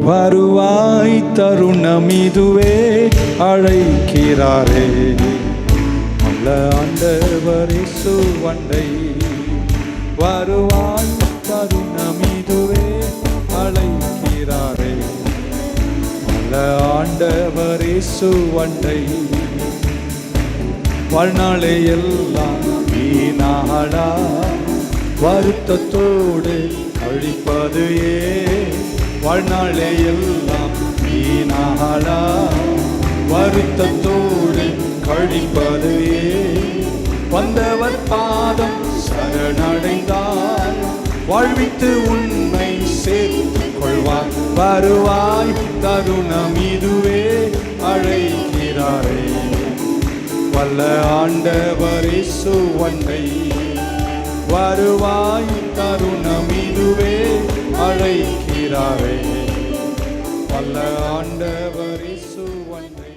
வருவாய் தருணம் இதுவே அழைக்கிறாரே. நல்ல ஆண்டவரே சுவண்டை வருவாய் தருணம் இதுவே அழைக்கிறாரே. நல்ல ஆண்டவரே சுவண்டை வாழ்நாளை எல்லாம் வீணாடா வருத்தத்தோடு அழிப்பது ஏ வாழ்நாளே எல்லாம் வீணாளா வருத்தத்தோடு கழிப்பது. வந்தவர் பாதம் சரணடைந்தார். வாழ்வித்து உண்மை சேர்த்து கொள்வார். வருவாய் தருணம் இதுவே அழைக்கிறாரே. வல்ல ஆண்டவரே சுவண்டை வருவாய் தருணம் இதுவே அழைக்கிறாரே. வல்ல ஆண்டவர் சுவண்டை